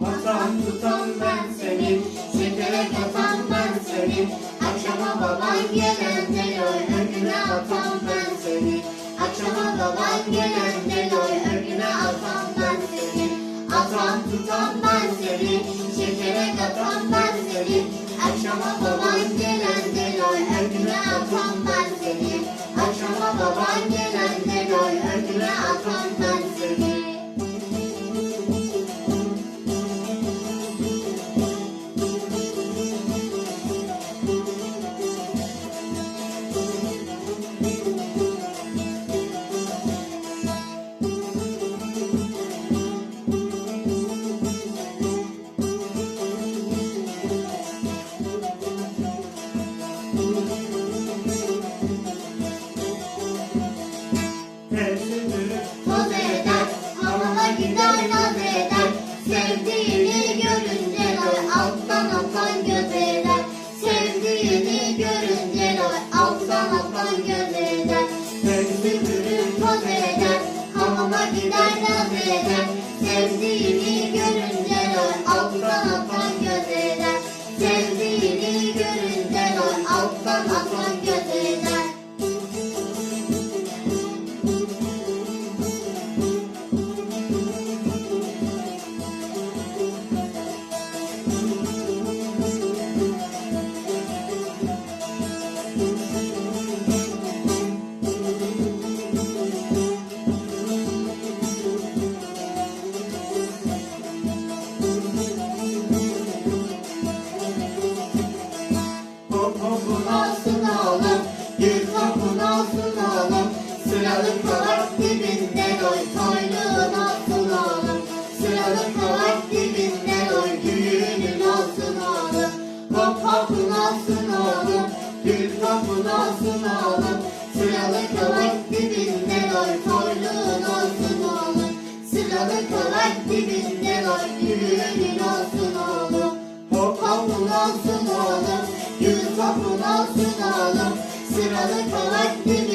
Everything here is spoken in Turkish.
Vatan tutan ben senin, şekere katan ben senin. Akşama baban gelen deloy, önüne atan ben seni. Akşama baban gelen deloy, önüne atan ben seni. Atan tutan ben seni, şekere katan ben seni. Akşama baban gelen Hadi Sıralı kavak dibinde doy, toyluğun olsun oğlum. Sıralı kavak dibinde doy, düğünün olsun oğlum. Hop hopun olsun oğlum, gül topun olsun oğlum. Sıralı kavak dibinde doy, toyluğun olsun oğlum. Sıralı kavak dibinde doy, düğünün olsun oğlum. hop Topun olsun oğlum, gül topun olsun oğlum. Sıralı kavak dibinde